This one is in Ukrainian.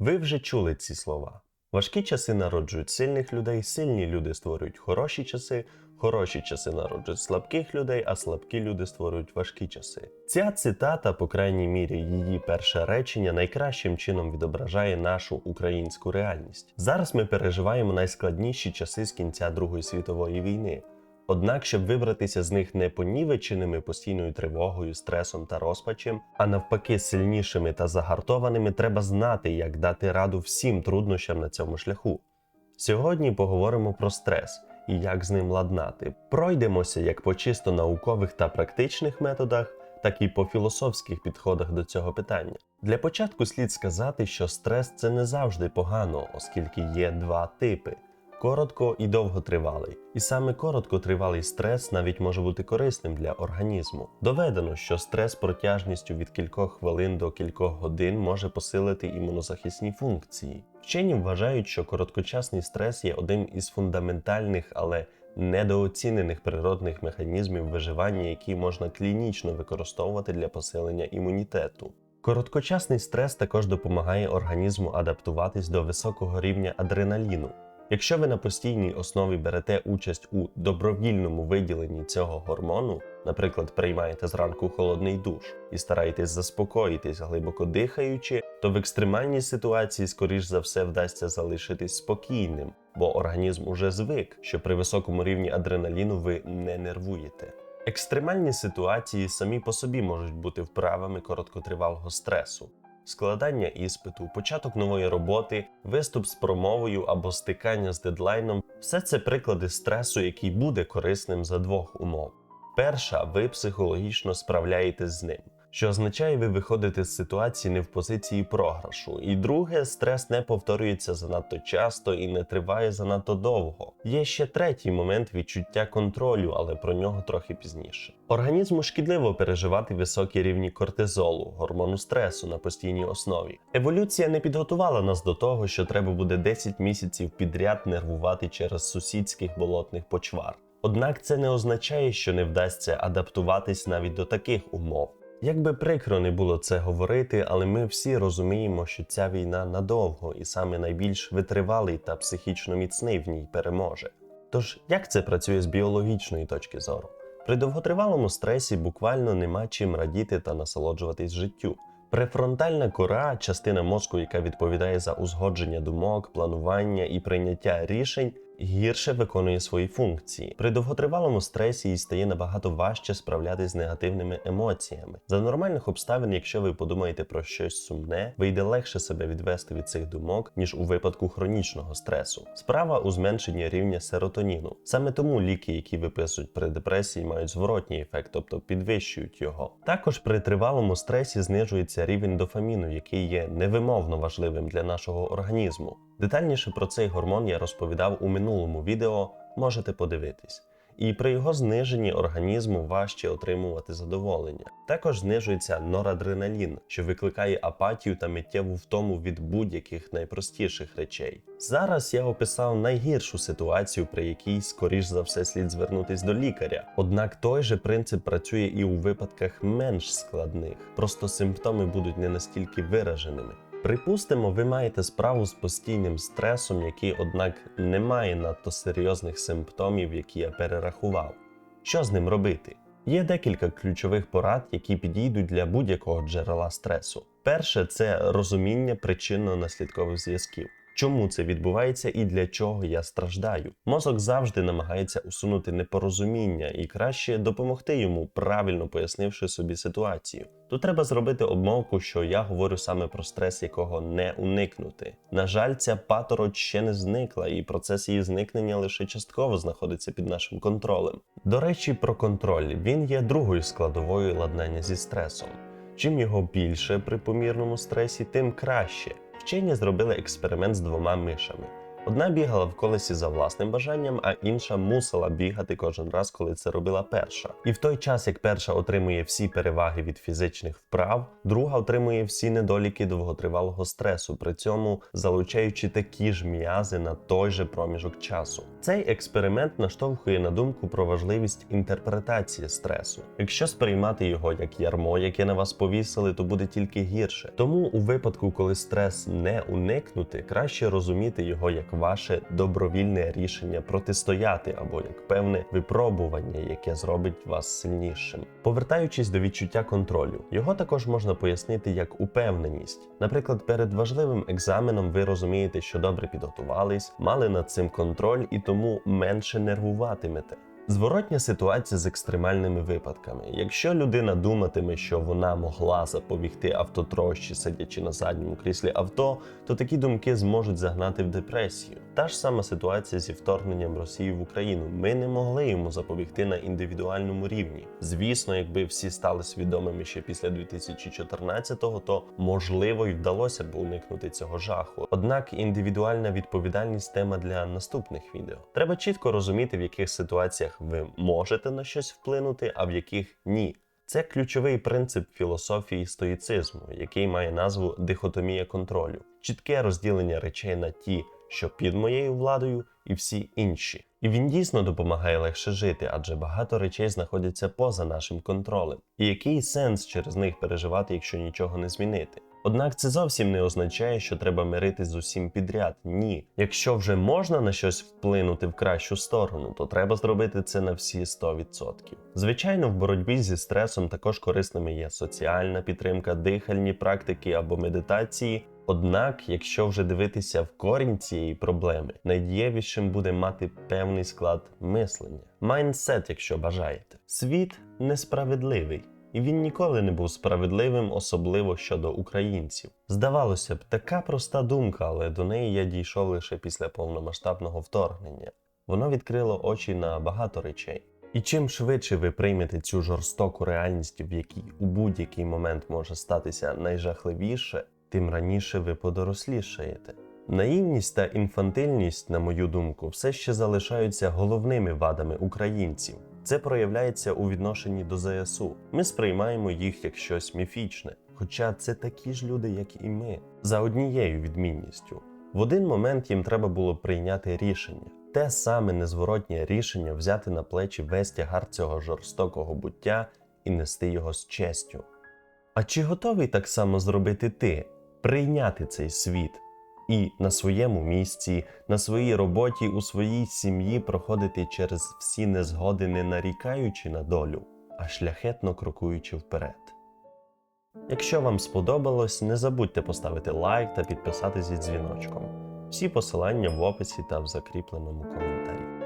Ви вже чули ці слова. Важкі часи народжують сильних людей, сильні люди створюють хороші часи, хороші часи народжують слабких людей, а слабкі люди створюють важкі часи. Ця цитата, по крайній мірі, її перше речення найкращим чином відображає нашу українську реальність. Зараз ми переживаємо найскладніші часи з кінця Другої світової війни. Однак, щоб вибратися з них не понівеченими постійною тривогою, стресом та розпачем, а навпаки, сильнішими та загартованими, треба знати, як дати раду всім труднощам на цьому шляху. Сьогодні поговоримо про стрес і як з ним ладнати. Пройдемося як по чисто наукових та практичних методах, так і по філософських підходах до цього питання. Для початку слід сказати, що стрес це не завжди погано, оскільки є два типи коротко і довготривалий. І саме короткотривалий стрес навіть може бути корисним для організму. Доведено, що стрес протяжністю від кількох хвилин до кількох годин може посилити імунозахисні функції. Вчені вважають, що короткочасний стрес є одним із фундаментальних, але недооцінених природних механізмів виживання, які можна клінічно використовувати для посилення імунітету. Короткочасний стрес також допомагає організму адаптуватись до високого рівня адреналіну. Якщо ви на постійній основі берете участь у добровільному виділенні цього гормону, наприклад, приймаєте зранку холодний душ і стараєтесь заспокоїтись, глибоко дихаючи, то в екстремальній ситуації, скоріш за все, вдасться залишитись спокійним, бо організм уже звик, що при високому рівні адреналіну ви не нервуєте. Екстремальні ситуації самі по собі можуть бути вправами короткотривалого стресу складання іспиту, початок нової роботи, виступ з промовою або стикання з дедлайном все це приклади стресу, який буде корисним за двох умов. Перша, ви психологічно справляєтесь з ним. Що означає, ви виходите з ситуації не в позиції програшу. І друге, стрес не повторюється занадто часто і не триває занадто довго. Є ще третій момент відчуття контролю, але про нього трохи пізніше. Організму шкідливо переживати високі рівні кортизолу, гормону стресу на постійній основі. Еволюція не підготувала нас до того, що треба буде 10 місяців підряд нервувати через сусідських болотних почвар. Однак це не означає, що не вдасться адаптуватись навіть до таких умов. Як би прикро не було це говорити, але ми всі розуміємо, що ця війна надовго і саме найбільш витривалий та психічно міцний в ній переможе. Тож, як це працює з біологічної точки зору? При довготривалому стресі буквально нема чим радіти та насолоджуватись життю. Префронтальна кора, частина мозку, яка відповідає за узгодження думок, планування і прийняття рішень, гірше виконує свої функції. При довготривалому стресі їй стає набагато важче справлятися з негативними емоціями. За нормальних обставин, якщо ви подумаєте про щось сумне, вийде легше себе відвести від цих думок, ніж у випадку хронічного стресу. Справа у зменшенні рівня серотоніну. Саме тому ліки, які виписують при депресії, мають зворотній ефект, тобто підвищують його. Також при тривалому стресі знижується рівень дофаміну, який є невимовно важливим для нашого організму. Детальніше про цей гормон я розповідав у минулому відео, можете подивитись. І при його зниженні організму важче отримувати задоволення. Також знижується норадреналін, що викликає апатію та миттєву втому від будь-яких найпростіших речей. Зараз я описав найгіршу ситуацію, при якій, скоріш за все, слід звернутись до лікаря. Однак той же принцип працює і у випадках менш складних, просто симптоми будуть не настільки вираженими. Припустимо, ви маєте справу з постійним стресом, який, однак, не має надто серйозних симптомів, які я перерахував. Що з ним робити? Є декілька ключових порад, які підійдуть для будь-якого джерела стресу. Перше це розуміння причинно-наслідкових зв'язків. Чому це відбувається і для чого я страждаю? Мозок завжди намагається усунути непорозуміння і краще допомогти йому, правильно пояснивши собі ситуацію. Тут треба зробити обмовку, що я говорю саме про стрес, якого не уникнути. На жаль, ця патороч ще не зникла, і процес її зникнення лише частково знаходиться під нашим контролем. До речі, про контроль він є другою складовою ладнання зі стресом. Чим його більше при помірному стресі, тим краще. Вчені зробили експеримент з двома мишами. Одна бігала в колесі за власним бажанням, а інша мусила бігати кожен раз, коли це робила перша. І в той час, як перша отримує всі переваги від фізичних вправ, друга отримує всі недоліки довготривалого стресу, при цьому залучаючи такі ж м'язи на той же проміжок часу. Цей експеримент наштовхує на думку про важливість інтерпретації стресу. Якщо сприймати його як ярмо, яке на вас повісили, то буде тільки гірше. Тому у випадку, коли стрес не уникнути, краще розуміти його як ваше добровільне рішення протистояти або як певне випробування, яке зробить вас сильнішим. Повертаючись до відчуття контролю, його також можна пояснити як упевненість. Наприклад, перед важливим екзаменом ви розумієте, що добре підготувались, мали над цим контроль і тому менше нервуватимете. Зворотня ситуація з екстремальними випадками. Якщо людина думатиме, що вона могла запобігти автотрощі, сидячи на задньому кріслі авто, то такі думки зможуть загнати в депресію. Та ж сама ситуація зі вторгненням Росії в Україну. Ми не могли йому запобігти на індивідуальному рівні. Звісно, якби всі стали свідомими ще після 2014-го, то можливо й вдалося б уникнути цього жаху. Однак індивідуальна відповідальність тема для наступних відео. Треба чітко розуміти, в яких ситуаціях ви можете на щось вплинути, а в яких ні. Це ключовий принцип філософії стоїцизму, який має назву дихотомія контролю, чітке розділення речей на ті, що під моєю владою, і всі інші. І він дійсно допомагає легше жити, адже багато речей знаходяться поза нашим контролем. І який сенс через них переживати, якщо нічого не змінити? Однак це зовсім не означає, що треба миритись з усім підряд. Ні. Якщо вже можна на щось вплинути в кращу сторону, то треба зробити це на всі 100%. Звичайно, в боротьбі зі стресом також корисними є соціальна підтримка, дихальні практики або медитації. Однак, якщо вже дивитися в корінь цієї проблеми, найдієвішим буде мати певний склад мислення, майндсет, якщо бажаєте. Світ несправедливий. І він ніколи не був справедливим, особливо щодо українців. Здавалося б, така проста думка, але до неї я дійшов лише після повномасштабного вторгнення. Воно відкрило очі на багато речей. І чим швидше ви приймете цю жорстоку реальність, в якій у будь-який момент може статися найжахливіше, тим раніше ви подорослішаєте. Наївність та інфантильність, на мою думку, все ще залишаються головними вадами українців. Це проявляється у відношенні до ЗСУ. Ми сприймаємо їх як щось міфічне, хоча це такі ж люди, як і ми, за однією відмінністю. В один момент їм треба було прийняти рішення, те саме незворотнє рішення взяти на плечі весь тягар цього жорстокого буття і нести його з честю. А чи готовий так само зробити ти, прийняти цей світ? і на своєму місці, на своїй роботі, у своїй сім'ї проходити через всі незгоди, не нарікаючи на долю, а шляхетно крокуючи вперед. Якщо вам сподобалось, не забудьте поставити лайк та підписатися дзвіночком. Всі посилання в описі та в закріпленому коментарі.